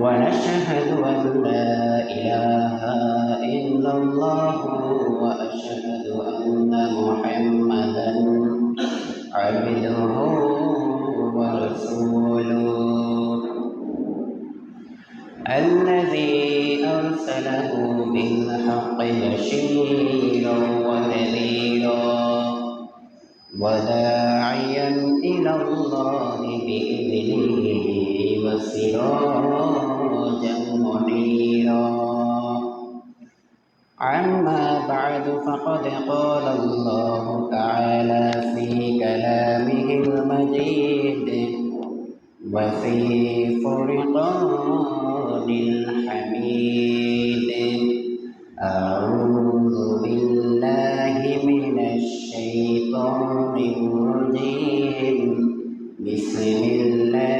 ونشهد أن لا إله إلا الله وأشهد أن محمدا عبده ورسوله. الذي أرسله بالحق بشيرا ونذيرا وداعيا إلى الله بإذنه وسراجا منيرا عما بعد فقد قال الله تعالى في كلامه المجيد وفي فرقان الحميد أعوذ بالله من الشيطان الرجيم. بسم الله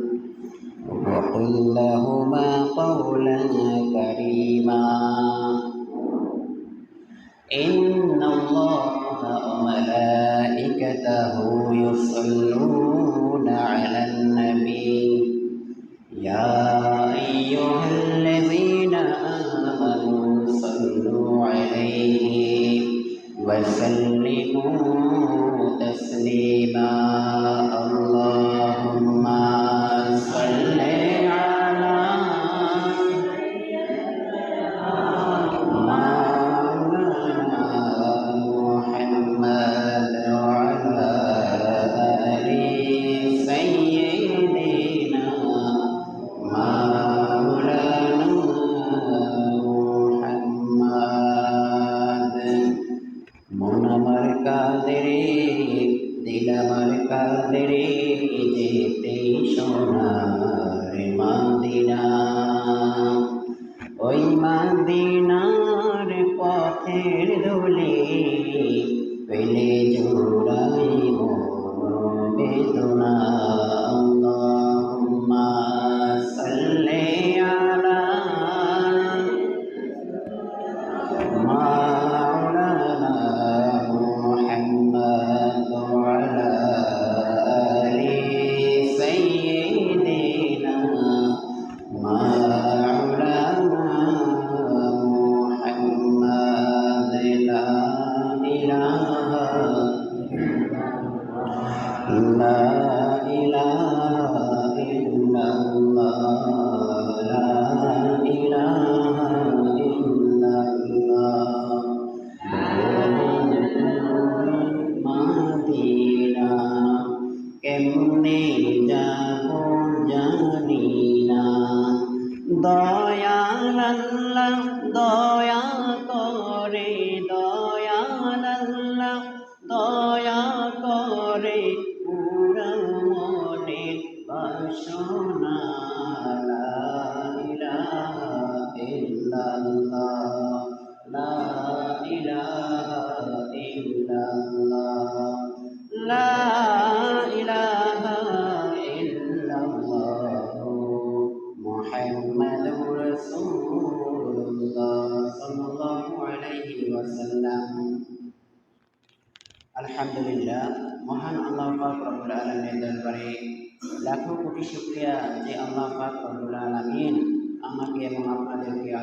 وقل لهما قولا كريما. إن الله وملائكته يصلون على النبي. يا أيها الذين آمنوا صلوا عليه وسلموا تسليما. বাসনা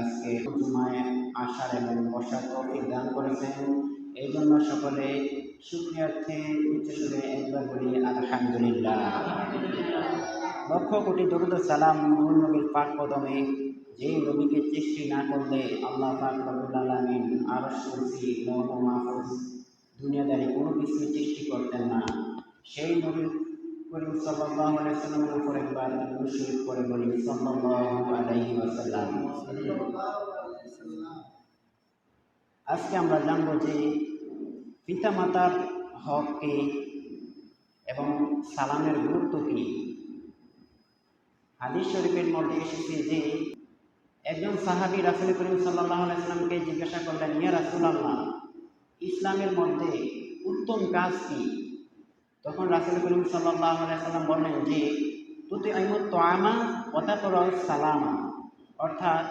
আজকে জুমায় আসার এবং বসার তৌফিক দান করেছেন। এই জন্য সকলে সুক্রিয়ার্থে উচ্চস্বরে একবার বলি, আলহামদুলিল্লাহ। লক্ষ কোটি দরুদ সালাম নূর নবীর পাক কদমে যে নবীকে সৃষ্টি না করলে আল্লাহ পাক রব্বুল আলামিন আরশ কুরসি মাহফুজ দুনিয়াদারি কোনো কিছু সৃষ্টি করতেন না। সেই নবীর করিম সাল্লাল্লাহু আলাইহি সাল্লামের উপর একবার শরীফ করে বলি সাল্লাল্লাহু আলাইহি ওয়াসাল্লাম। আজকে আমরা জানব যে পিতামাতার হক কি এবং সালামের গুরুত্ব কি? হাদিস শরীফের মধ্যে এসেছে যে একজন সাহাবী রাসুল করিম সাল্লাহ আলাইসাল্লামকে জিজ্ঞাসা করলেন, ইয়া রাসুল আল্লাহ ইসলামের মধ্যে উত্তম কাজ কি? তখন রাসুল করিম আলাইসাল্লাম বললেন যে তুতি আইমত তোয়ামা করো সালামা। অর্থাৎ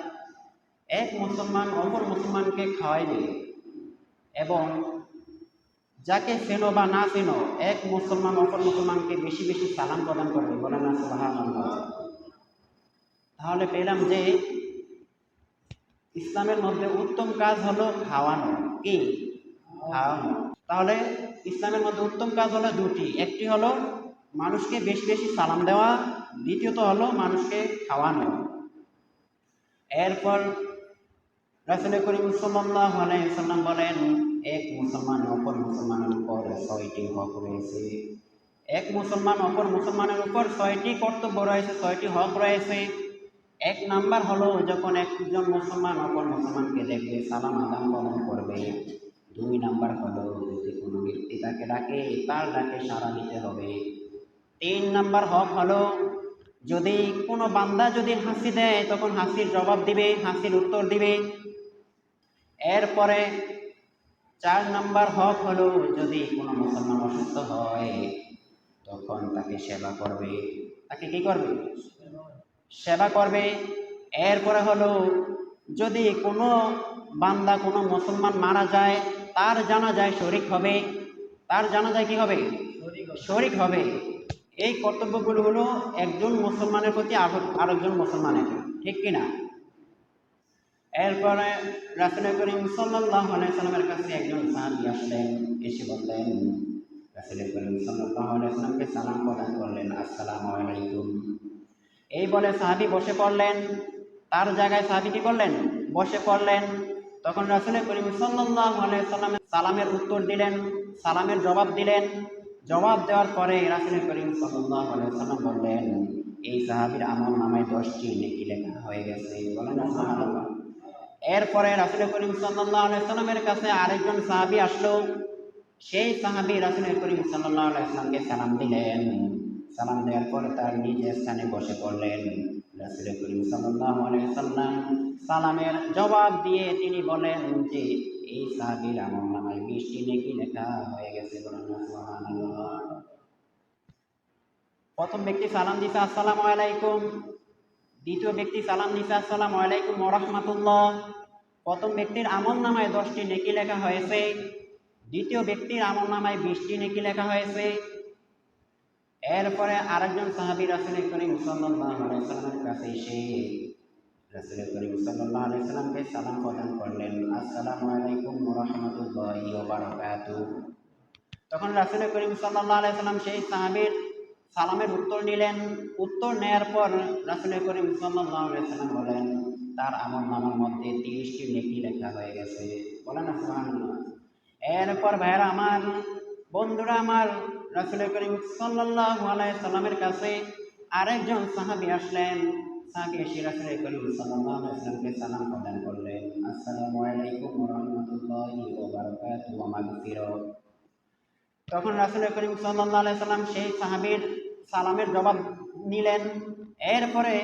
এক মুসলমান অপর মুসলমানকে খাওয়াইবে এবং যাকে চেনো বা না চেনো, এক মুসলমান অপর মুসলমানকে বেশি বেশি সালাম প্রদান করবে। বলে না সুবাহান তাহলে পেলাম যে ইসলামের মধ্যে উত্তম কাজ হলো খাওয়ানো। কি? খাওয়ানো। তাহলে ইসলামের মধ্যে উত্তম কাজ হলো দুটি। একটি হলো মানুষকে বেশি বেশি সালাম দেওয়া, দ্বিতীয়ত হলো মানুষকে খাওয়ানো। এরপর রাসুল করিম সাল্লাহ আলাইসাল্লাম বলেন, এক মুসলমান অপর মুসলমানের উপর ছয়টি হক রয়েছে। এক মুসলমান অপর মুসলমানের উপর ছয়টি কর্তব্য রয়েছে, ছয়টি হক রয়েছে। এক নাম্বার হলো যখন একজন মুসলমান অপর মুসলমানকে দেখবে, সালাম আদান প্রদান করবে। দুই নাম্বার হলো যদি কোনো ব্যক্তি তাকে ডাকে, তার ডাকে সাড়া দিতে হবে। তিন নাম্বার হক হলো, যদি কোনো বান্দা যদি হাসি দেয়, তখন হাসির জবাব দিবে, হাসির উত্তর দিবে। এরপরে চার নাম্বার হক হলো, যদি কোনো মুসলমান অসুস্থ হয়, তখন তাকে সেবা করবে। তাকে কি করবে? সেবা করবে। এরপরে হলো, যদি কোনো বান্দা কোনো মুসলমান মারা যায় তার জানা যায় শরিক হবে। তার জানা যায় কি হবে? শরিক হবে। এই কর্তব্যগুলো হলো একজন মুসলমানের প্রতি আরেকজন মুসলমানের, ঠিক কিনা এরপরে রাসুল করিম সাল্লাহ সাল্লামের কাছে একজন সাহাবি আসলেন, এসে বললেন রাসুল করিম সাল্লাহ সাল্লামকে সালাম প্রদান করলেন, আসসালামু আলাইকুম। এই বলে সাহাবি বসে পড়লেন। তার জায়গায় সাহাবি কি করলেন? বসে পড়লেন। তখন রাসুল করিম সাল্লাহ সাল্লামের সালামের উত্তর দিলেন, সালামের জবাব দিলেন। জবাব দেওয়ার পরে রাসুল করিম সাল্লাহ সাল্লাম বললেন, এই সাহাবির আমল নামে দশটি নেকি লেখা হয়ে গেছে। বলেন এরপরে রাসুল করিম সাল্লাহ সাল্লামের কাছে আরেকজন সাহাবি আসলো। সেই সাহাবি রাসুল করিম সাল্লাহ সাল্লামকে সালাম দিলেন। সালাম দেওয়ার পরে তার নিজ স্থানে বসে পড়লেন। রাসুল করিম সাল্লাহ সাল্লাম সালামের জবাব দিয়ে তিনি বলেন যে, এই সাহাবির আমল নামায় বৃষ্টি নেকি লেখা হয়ে গেছে প্রথম ব্যক্তি সালাম দিছে, আসসালামু আলাইকুম। দ্বিতীয় ব্যক্তি সালাম দিছে, আসসালামু আলাইকুম ওরহমাতুল্লাহ প্রথম ব্যক্তির আমল নামায় দশটি নেকি লেখা হয়েছে। দ্বিতীয় ব্যক্তির আমল নামায় বিশটি নেকি লেখা হয়েছে। এরপরে আরেকজন সাহাবি রাসুল করিম সাল্লামের কাছে এসে রাসুল করিম সাল্লাহ আলাইসাল্লামকে সালাম প্রদান করলেন আসসালামু আলাইকুম রহমতুল্লাহ বারকাত তখন রাসুল করিম সাল্লাহ আলাইসাল্লাম সেই সাহাবির সালামের উত্তর নিলেন। উত্তর নেয়ার পর রাসুল করিম সাল্লাহ আলাইসাল্লাম বলেন, তার আমল নামার মধ্যে তিরিশটি নেকি লেখা হয়ে গেছে। বলেন এরপর ভাইয়েরা আমার, বন্ধুরা আমার, রাসুল করিম সাল্লাহ সাল্লামের কাছে আরেকজন সাহাবি আসলেন। সাহাবি এসে রাসুল করিম সাল্লাহ সাল্লামকে সালাম প্রদান করলেন আসসালামু আলাইকুম রহমতুল্লাহি ওয়া বারাকাতুহু ওয়া মাগফিরাত তখন রাসুল করিম সাল্লাহ সাল্লাম সেই সাহাবির সালামের জবাব নিলেন। এরপরে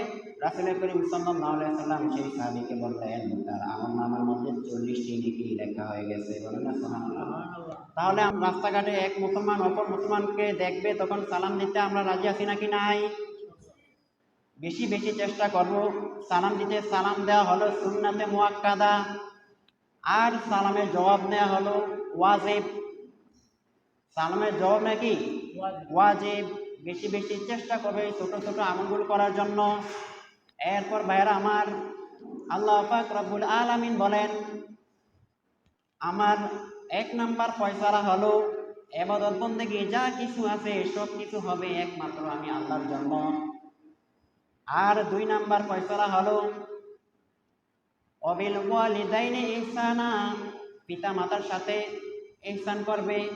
রাসুল করিম সাল্লাহ সাল্লাম সেই সাহাবিকে বললেন তার আমার নামের মধ্যে চল্লিশটি নিকি লেখা হয়ে গেছে। বলে না তাহলে রাস্তাঘাটে এক মুসলমান অপর মুসলমানকে দেখবে, তখন সালাম দিতে আমরা রাজি আছি নাকি নাই? বেশি বেশি চেষ্টা করব। সালাম দিতে সালাম দেওয়া হলো সুন্নাতে মোয়াক্কাদা। আর সালামের জবাব নেওয়া হলো ওয়াজেব। সালামের জবাব নাকি ওয়াজেব। বেশি বেশি চেষ্টা করবে ছোট ছোট আমলগুলো করার জন্য। এরপর ভাইয়েরা আমার আল্লাহ পাক রব্বুল আলামিন বলেন, আমার এক নাম্বার ফয়সালা হলো এবাদত বন্দেগী যা কিছু আছে সব কিছু হবে একমাত্র আমি আল্লাহর জন্য। আর দুই নাম্বার ফয়সলা হলো, অবিল ওয়ালিদাইনে ইহসানা পিতা মাতার সাথে ইহসান করবে।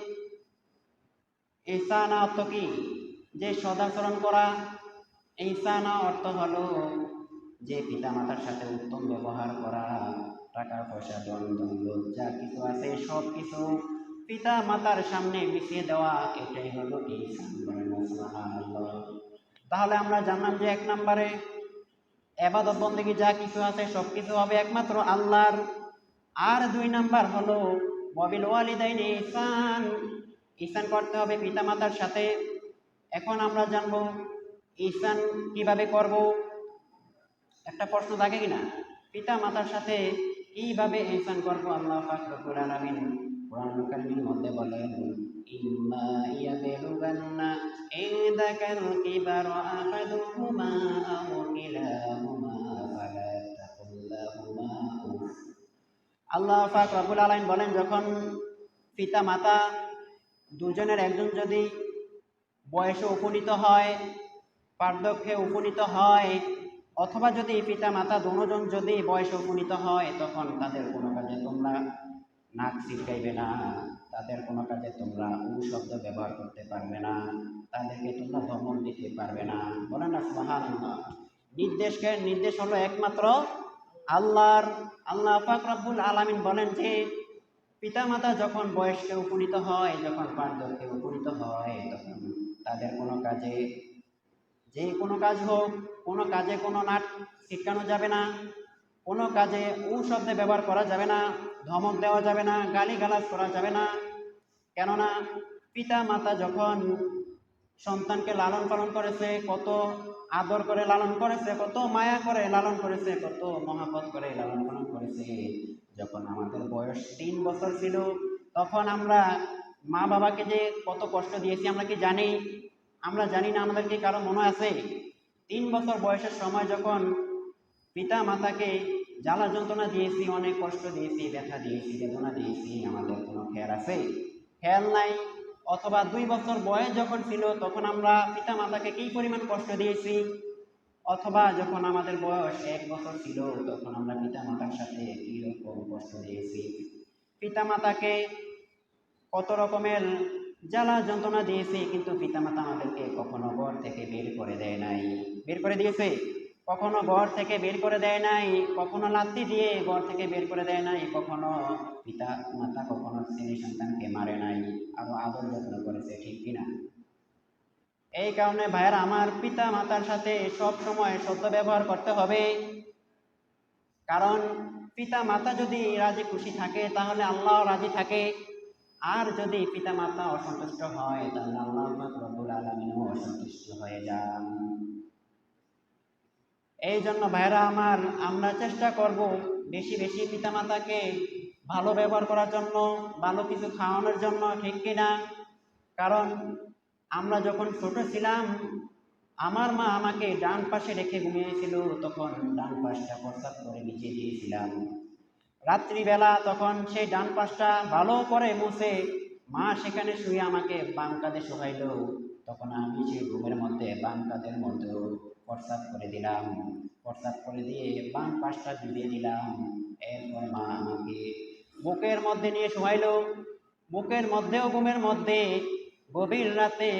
ইহসানা অর্থ কি? যে সদাচরণ করা। ইহসানা অর্থ হলো যে পিতা মাতার সাথে উত্তম ব্যবহার করা, টাকা পয়সা দ্বন্দ্ব যা কিছু আছে, সব কিছু পিতা মাতার সামনে মিশিয়ে দেওয়া, এটাই হলো ইহসান। তাহলে আমরা জানলাম যে এক নম্বরে এবাদত বন্দেগী যা কিছু আছে সব কিছু হবে একমাত্র আল্লাহর। আর দুই নাম্বার হলো মবিল ওয়ালিদাইন ইহসান। ইহসান করতে হবে পিতামাতার সাথে। এখন আমরা জানব ইহসান কীভাবে করব। একটা প্রশ্ন থাকে কিনা? পিতা মাতার সাথে কীভাবে ইহসান করব? আল্লাহ পাক রব্বুল আলামিন বলেন আল্লাহ পাক রব্বুল বলেন, যখন পিতা মাতা দুজনের একজন যদি বয়সে উপনীত হয় বার্ধক্যে উপনীত হয়, অথবা যদি পিতা মাতা দুজন যদি বয়সে উপনীত হয়, তখন তাদের কোনো কাজে তোমরা নাক না, তাদের কোনো কাজে তোমরা উ শব্দ ব্যবহার করতে পারবে না, তাদেরকে তোমরা ধমক দিতে পারবে না। বলে না, সুবহানাল্লাহ। নির্দেশকে, নির্দেশ হলো একমাত্র আল্লাহর, আল্লাহ পাক রব্বুল আলামিন বলেন যে, পিতামাতা যখন বয়সকে উপনীত হয়, যখন বার্ধক্যে উপনীত হয়, তখন তাদের কোনো কাজে, যে কোনো কাজ হোক, কোনো কাজে কোনো নাট, ছিটকানো যাবে না। কোনো কাজে উ শব্দে ব্যবহার করা যাবে না, ধমক দেওয়া যাবে না গালি গালাজ করা যাবে না। কেননা পিতা মাতা যখন সন্তানকে লালন পালন করেছে, কত আদর করে লালন করেছে, কত মায়া করে লালন করেছে, কত মহাপত করে লালন পালন করেছে। যখন আমাদের বয়স তিন বছর ছিল, তখন আমরা মা বাবাকে যে কত কষ্ট দিয়েছি, আমরা কি জানি? আমরা জানি না, আমাদের কি কারও মনে আছে? তিন বছর বয়সের সময় যখন পিতা মাতাকে জ্বালা যন্ত্রণা দিয়েছি, অনেক কষ্ট দিয়েছি, ব্যথা দিয়েছি, বেদনা দিয়েছি আমাদের কোনো খেয়াল আছে? খেয়াল নাই। অথবা দুই বছর বয়স যখন ছিল, তখন আমরা পিতা মাতাকে কী পরিমাণ কষ্ট দিয়েছি? অথবা যখন আমাদের বয়স এক বছর ছিল, তখন আমরা পিতা মাতার সাথে কীরকম কষ্ট দিয়েছি? পিতা মাতাকে কত রকমের জ্বালা যন্ত্রণা দিয়েছি, কিন্তু পিতামাতা আমাদেরকে কখনো ঘর থেকে বের করে দেয় নাই। বের করে দিয়েছে? কখনো ঘর থেকে বের করে দেয় নাই, কখনো লাত্তি দিয়ে ঘর থেকে বের করে দেয় নাই, কখনো পিতা মাতা, কখনো ছেলে সন্তানকে মারে নাই, আরও আদর যত্ন করেছে, ঠিক কিনা? এই কারণে ভাইয়েরা, আমার পিতা মাতার সাথে সব সময় সত্য ব্যবহার করতে হবে। কারণ পিতা মাতা যদি রাজি খুশি থাকে, তাহলে আল্লাহ রাজি থাকে। আর যদি পিতা মাতা অসন্তুষ্ট হয়, তাহলে আল্লাহ পাক রব্বুল আলমিনও অসন্তুষ্ট হয়ে যান। এই জন্য ভাইরা আমার, আমরা চেষ্টা করব বেশি বেশি পিতা মাতাকে ভালো ব্যবহার করার জন্য, ভালো কিছু খাওয়ানোর জন্য, ঠিক কিনা? কারণ আমরা যখন ছোট ছিলাম, আমার মা আমাকে ডান পাশে রেখে ঘুমিয়েছিল, তখন ডান পাশটা প্রস্তাব করে ভিজিয়ে দিয়েছিলাম। রাত্রিবেলা তখন সেই ডান পাশটা ভালো করে মুছে মা সেখানে শুয়ে আমাকে বাম কাঁধে শোয়াইল তখন আমি সেই ঘুমের মধ্যে, বাম কাঁধের মধ্যেও প্রস্তাব করে দিলাম। প্রস্তাব করে দিয়ে বাম পাশটা ডুবিয়ে দিলাম। এরপর মা আমাকে বুকের মধ্যে নিয়ে শোয়াইল। বুকের মধ্যেও ঘুমের মধ্যে গভীর রাতে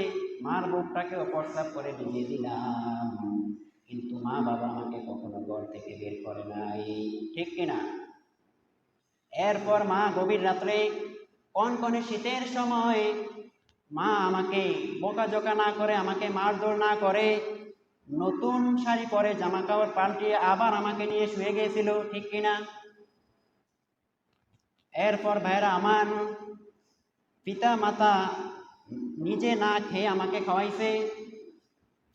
মার বুকটাকেও প্রস্তাব করে ডুবিয়ে দিলাম। কিন্তু মা বাবা আমাকে কখনো ঘর থেকে বের করে নাই। ঠিক কিনা এরপর মা গভীর রাত্রে কনকনে শীতের সময় মা আমাকে বোকাজোকা না করে, আমাকে মারধর না করে নতুন শাড়ি পরে জামা কাপড় পাল্টিয়ে আবার আমাকে নিয়ে শুয়ে গিয়েছিল, ঠিক কিনা? এরপর ভাইরা আমার পিতা মাতা নিজে না খেয়ে আমাকে খাওয়াইছে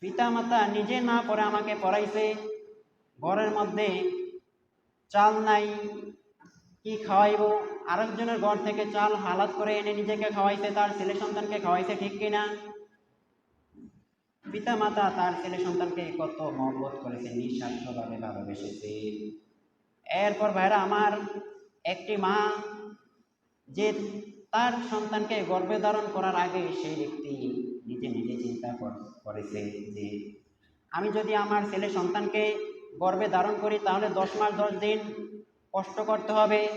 পিতা মাতা নিজে না করে আমাকে পড়াইছে, ঘরের মধ্যে চাল নাই, কি খাওয়াইবো? আরেকজনের ঘর থেকে চাল হালাত করে এনে নিজেকে খাওয়াইছে, তার ছেলে সন্তানকে খাওয়াইছে, ঠিক কিনা? পিতা মাতা তার ছেলে সন্তানকে কত মহব্বত করেছে নিঃস্বার্থভাবে ভালোবেসেছে। এরপর ভাইরা আমার একটি মা, যে তার সন্তানকে গর্ভে ধারণ করার আগে সেই ব্যক্তি নিজে নিজে চিন্তা কর- করেছে যে, আমি যদি আমার ছেলে সন্তানকে গর্ভে ধারণ করি, তাহলে দশ মাস দশ দিন কষ্ট করতে হবে,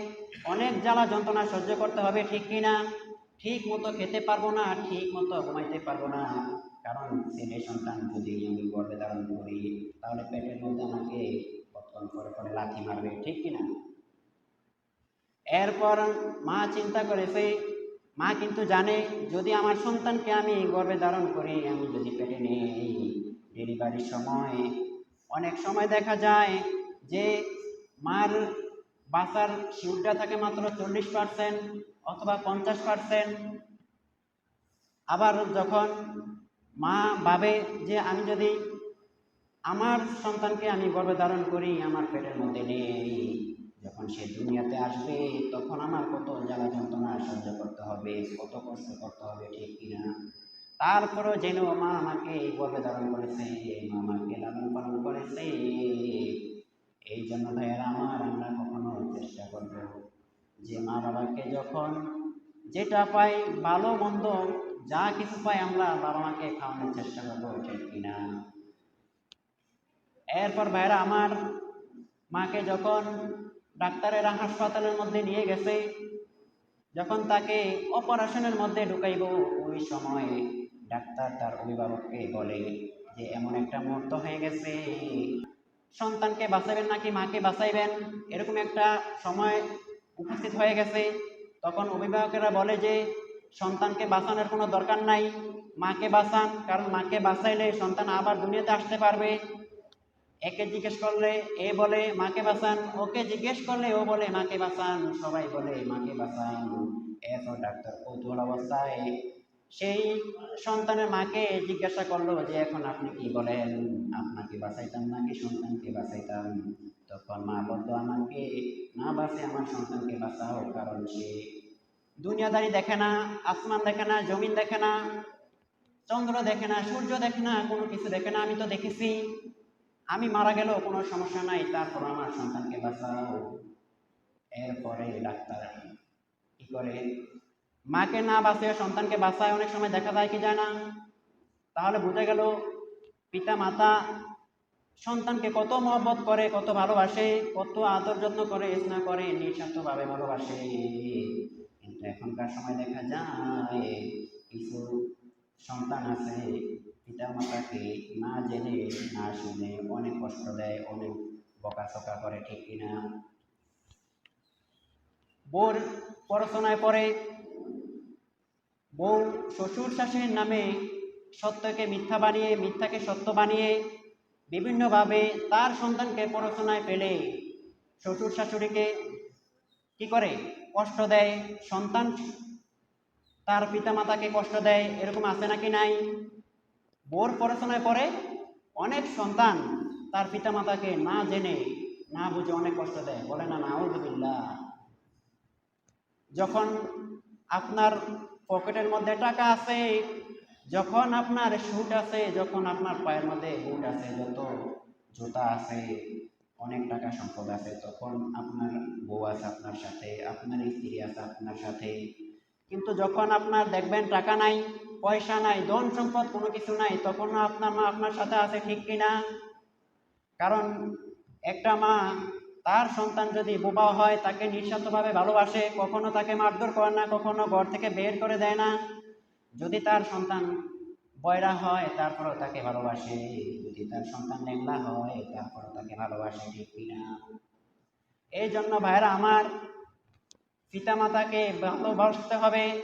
অনেক জ্বালা যন্ত্রণা সহ্য করতে হবে, ঠিক কিনা? ঠিক মতো খেতে পারব না, ঠিক মতো ঘুমাইতে পারব না। কারণ ছেলে সন্তান যদি আমি গর্ভে ধারণ করি, তাহলে পেটের মধ্যে আমাকে কতক্ষণ করে করে লাথি মারবে, ঠিক কিনা? এরপর মা চিন্তা করেছে মা কিন্তু জানে, যদি আমার সন্তানকে আমি গর্ভে ধারণ করি, আমি যদি পেটে নেই, ডেলিভারির সময়, অনেক সময় দেখা যায় যে মার বাসার শিউরটা থাকে মাত্র চল্লিশ পার্সেন্ট অথবা পঞ্চাশ পার্সেন্ট আবার যখন মা ভাবে যে আমি যদি আমার সন্তানকে আমি গর্ভে ধারণ করি, আমার পেটের মধ্যে নেই। যখন সে দুনিয়াতে আসবে, তখন আমার কত জ্বালা যন্ত্রণা সহ্য করতে হবে, কত কষ্ট করতে হবে, ঠিক কিনা? তারপরেও যেন মা আমাকে এই গর্বে ধারণ করেছে মা আমাকে লালন পালন করেছে। এই জন্য ভাইয়েরা আমার, আমরা কখনো চেষ্টা করব যে মা বাবাকে যখন যেটা পাই, ভালো মন্দ যা কিছু পাই আমরা বাবা মাকে খাওয়ানোর চেষ্টা করব কিনা এরপর ভাইরা আমার মাকে যখন ডাক্তারেরা হাসপাতালের মধ্যে নিয়ে গেছে, যখন তাকে অপারেশনের মধ্যে ঢুকাইব, ওই সময় ডাক্তার তার অভিভাবককে বলে যে, এমন একটা মুহূর্ত হয়ে গেছে। সন্তানকে বাঁচাবেন নাকি মাকে বাঁচাইবেন? এরকম একটা সময় উপস্থিত হয়ে গেছে। তখন অভিভাবকেরা বলে যে সন্তানকে বাঁচানোর কোনো দরকার নাই। মাকে বাঁচান, কারণ মাকে বাঁচাইলে সন্তান আবার দুনিয়াতে আসতে পারবে। একে জিজ্ঞেস করলে এ বলে, মাকে বাঁচান। ওকে জিজ্ঞেস করলে ও বলে, মাকে বাঁচান। সবাই বলে, মাকে বাঁচান। এত ডাক্তার কৌতূহল অবস্থায় সেই সন্তানের মাকে জিজ্ঞাসা করল যে, এখন আপনি কি বলেন? আপনাকে বাঁচাইতাম নাকি সন্তানকে বাঁচাইতাম? তখন মা বলতো আমাকে না বাঁচে আমার সন্তানকে বাঁচাও, কারণ সে দুনিয়াদারি দেখে না, আসমান দেখে না, জমিন দেখে না, চন্দ্র দেখে না, সূর্য দেখে না, কোনো কিছু দেখে না, আমি তো দেখেছি। আমি মারা গেলেও কোনো সমস্যা নাই, তারপর আমার সন্তানকে বাঁচাও। এরপরে ডাক্তার কি করে? মাকে না বাঁচিয়ে সন্তানকে বাঁচায় অনেক সময় দেখা যায় কি যায় না। তাহলে বোঝা গেল পিতা, মাতা সন্তানকে কত মহব্বত করে, কত ভালোবাসে, কত আদর যত্ন করে, স্নেহ করে, নিঃস্বার্থভাবে ভালোবাসে। এখনকার সময় দেখা যায় কিছু সন্তান আছে পিতা মাতাকে না জেনে, না শুনে অনেক কষ্ট দেয়, অনেক বকা বকাচকা করে, ঠিক কিনা বোর পড়াশোনায় পড়ে বউ শ্বশুর শাশুড়ির নামে সত্যকে মিথ্যা বানিয়ে, মিথ্যাকে সত্য বানিয়ে বিভিন্নভাবে তার সন্তানকে পড়াশোনায় পেলে শ্বশুর শাশুড়িকে কি করে? কষ্ট দেয় সন্তান? তার পিতামাতাকে কষ্ট দেয়? এরকম আছে নাকি নাই? বোর পড়াশোনায় পরে অনেক সন্তান তার পিতামাতাকে না জেনে, না বুঝে অনেক কষ্ট দেয়। বলে না, নাউজুবিল্লাহ। যখন আপনার পকেটের মধ্যে টাকা আছে, যখন আপনার শুট আছে, যখন আপনার পায়ের মধ্যে বুট আছে, যত জুতা আছে অনেক টাকা সম্পদ আছে, তখন আপনার বউ আছে আপনার সাথে, আপনার স্ত্রী আছে আপনার সাথে। কিন্তু যখন আপনার দেখবেন টাকা নাই, পয়সা নাই, ধন সম্পদ কোনো কিছু নাই, তখন আপনার মা আপনার সাথে আছে ঠিক কিনা? কারণ একটা মা, তার সন্তান যদি বোবা হয়, তাকে নিঃস্বার্থভাবে ভালোবাসে, কখনো তাকে মারধর করে না, কখনো ঘর থেকে বের করে দেয় না। যদি তার সন্তান বয়রা হয়, তারপরেও তাকে ভালোবাসে, যদি তার সন্তান লেংলা হয়, তারপরেও তাকে ভালোবাসে, ঠিক কিনা? এই জন্য ভাইরা আমার পিতামাতাকে ভালোবাসতে হবে।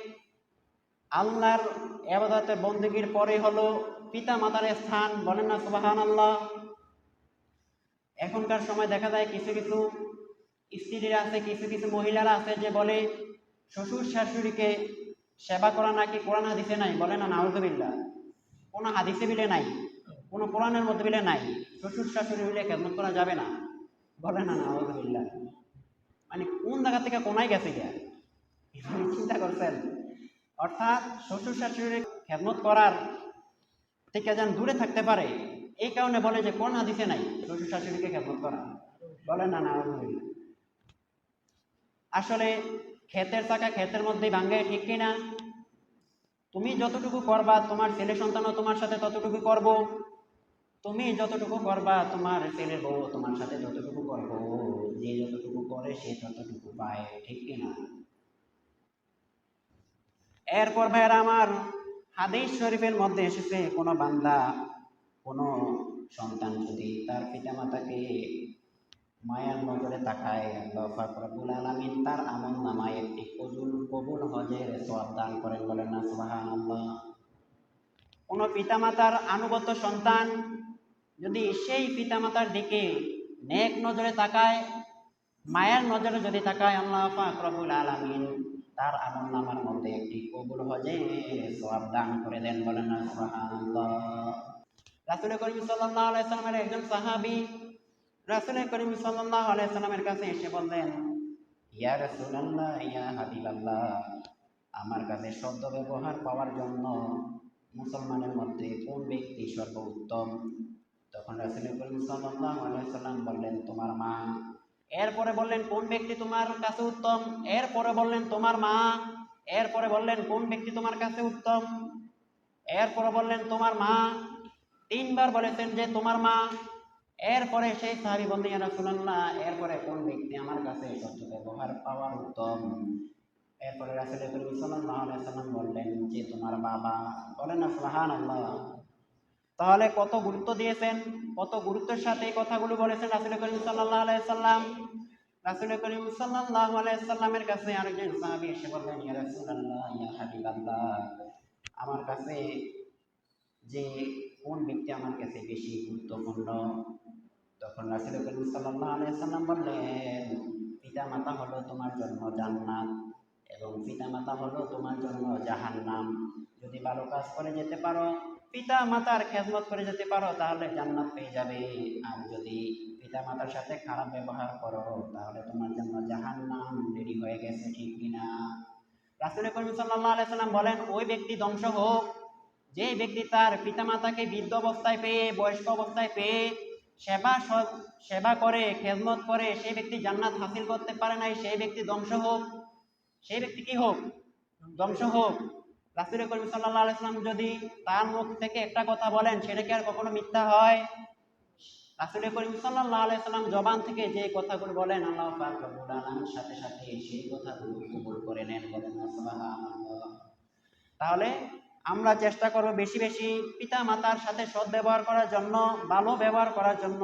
আল্লাহর এবাদতের বন্দুকির পরে হলো পিতা মাতার স্থান। বলেন না সুবাহান আল্লাহ এখনকার সময় দেখা যায় কিছু কিছু স্ত্রীরা আছে, কিছু কিছু মহিলারা আছে যে বলে, শ্বশুর শাশুড়িকে সেবা করা নাকি কোরআন হাদিসে নাই? বলে না নাউজবিল্লা কোনো হাদিসে বিলে নাই, কোনো কোরআনের মধ্যে বিলে নাই, শ্বশুর শাশুড়ি হইলে খেদমত করা যাবে না? বলে না নাউজবিল্লা মানে কোন জায়গা থেকে কোনায় গেছে গিয়া? চিন্তা করছেন। অর্থাৎ শ্বশুর শাশুড়ির খেদমত করার থেকে যেন দূরে থাকতে পারে, এই কারণে বলে যে কোন হাদিসে নাই শ্বশুর শাশুড়িকে খেদমত করা। বলে না না আলহামদুলিল্লাহ আসলে ক্ষেতের চাকা ক্ষেতের মধ্যেই ভাঙ্গে ঠিক কিনা? তুমি যতটুকু করবা, তোমার ছেলে সন্তানও তোমার সাথে ততটুকু করব। তুমি যতটুকু করবা, তোমার ছেলের বউ তোমার সাথে যতটুকু করব। যে যতটুকু করে, সে ততটুকু পায়, ঠিক কিনা এরপর ভাইয়েরা আমার হাদিস শরীফের মধ্যে এসেছে, কোনো বান্দা, কোনো সন্তান যদি তার পিতামাতাকে মায়ার নজরে তাকায়। আল্লাহ পাক রব্বুল আলামিন, তার আমল নামায় একটি কবুল কবুল হজের সওয়াব দান করেন বলেন না, সুবহানাল্লাহ। কোনো পিতামাতার আনুগত্য সন্তান যদি সেই পিতামাতার দিকে নেক নজরে তাকায়, মায়ের নজরে যদি তাকায়, আল্লাহ পাক রব্বুল আলামিন তার আমল নামার মধ্যে একটি কবুল হজে সওয়াব দান করে দেন বলেন না, সুবহানাল্লাহ। রাসূল করিম সাল্লাল্লাহু আলাইহি সাল্লামের একজন সাহাবী রাসূল করিম কাছে এসে বললেন, ইয়া রাসূলুল্লাহ, ইয়া হাবিবাল্লাহ, আমার কাছে শব্দ ব্যবহার পাওয়ার জন্য মুসলমানের মধ্যে কোন ব্যক্তি সর্বোত্তম? তখন রাসূল করিম সাল্লাল্লাহু আলাইহি সাল্লাম বললেন, তোমার মা। এরপরে বললেন, কোন ব্যক্তি তোমার কাছে উত্তম? এরপরে বললেন, তোমার মা। এরপরে বললেন, কোন ব্যক্তি তোমার কাছে উত্তম? এরপরে বললেন, তোমার মা। তিনবার বলেছেন যে, তোমার মা। এরপরে সেই সাহাবি বললেন, ইয়া রাসূলুল্লাহ এরপরে কোন ব্যক্তি আমার কাছে সত্য ব্যবহার পাওয়ার উত্তম? এরপরে রাসূল করিম সাল্লাল্লাহু আলাইহি সাল্লাম বললেন যে, তোমার বাবা বলেন না, সুবহানাল্লাহ তাহলে কত গুরুত্ব দিয়েছেন? কত গুরুত্বের সাথে এই কথাগুলো বলেছেন রাসূল করিম সাল্লাল্লাহু আলাইহি সাল্লাম রাসূল করিম সাল্লাল্লাহু আলাইহি সাল্লামের কাছে আরেকজন সাহাবী এসে বললেন, ইয়া রাসূলুল্লাহ, ইয়া হাবিবাল্লাহ, আমার কাছে যে কোন ব্যক্তি আমার কাছে বেশি গুরুত্বপূর্ণ তখন রাসূল করিম সাল্লাম বললেন পিতা মাতা হলো তোমার জন্য জান্নাত এবং পিতা মাতা হলো তোমার জন্য জাহান্নাম। যদি ভালো কাজ করে যেতে পারো পিতা মাতার খেদমত করে যেতে পারো, তাহলে জান্নাত পেয়ে যাবে। আর যদি পিতা মাতার সাথে খারাপ ব্যবহার করো, তাহলে তোমার জন্য জাহান্নাম। রেডি হয়ে গেছে, ঠিক কিনা? রাসূল করিম সাল্লাল্লাহু আলাইহি সাল্লাম বলেন, ওই ব্যক্তি ধ্বংস হোক। যে ব্যক্তি তার পিতামাতাকে বৃদ্ধ অবস্থায় পেয়ে, বয়স্ক অবস্থায় পেয়ে সেবা সেবা করে, খেদমত করে সেই ব্যক্তি জান্নাত হাসিল করতে পারে নাই, সেই ব্যক্তি ধ্বংস হোক, সেই ব্যক্তি কি হোক? ধ্বংস হোক। রাসুল করিম সাল্লাহ আলাইসলাম যদি তার মুখ থেকে একটা কথা বলেন, সেটা কি আর কখনো মিথ্যা হয়? রাসুল করিম সাল্লাহ আলাইসাল্লাম জবান থেকে যে কথাগুলো বলেন, আল্লাহ পাক রব্বুল আলামিন সাথে সাথে সেই কথাগুলো কবুল করে নেন বলেন তাহলে আমরা চেষ্টা করব বেশি বেশি পিতা মাতার সাথে সৎ ব্যবহার করার জন্য, ভালো ব্যবহার করার জন্য।